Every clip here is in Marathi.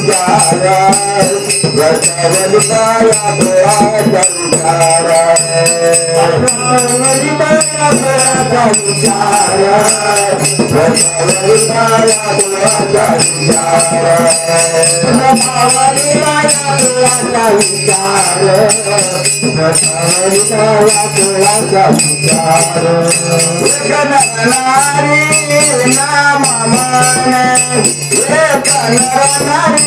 संसारा रसवलिताया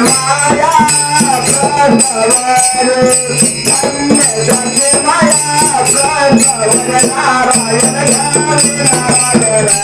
माया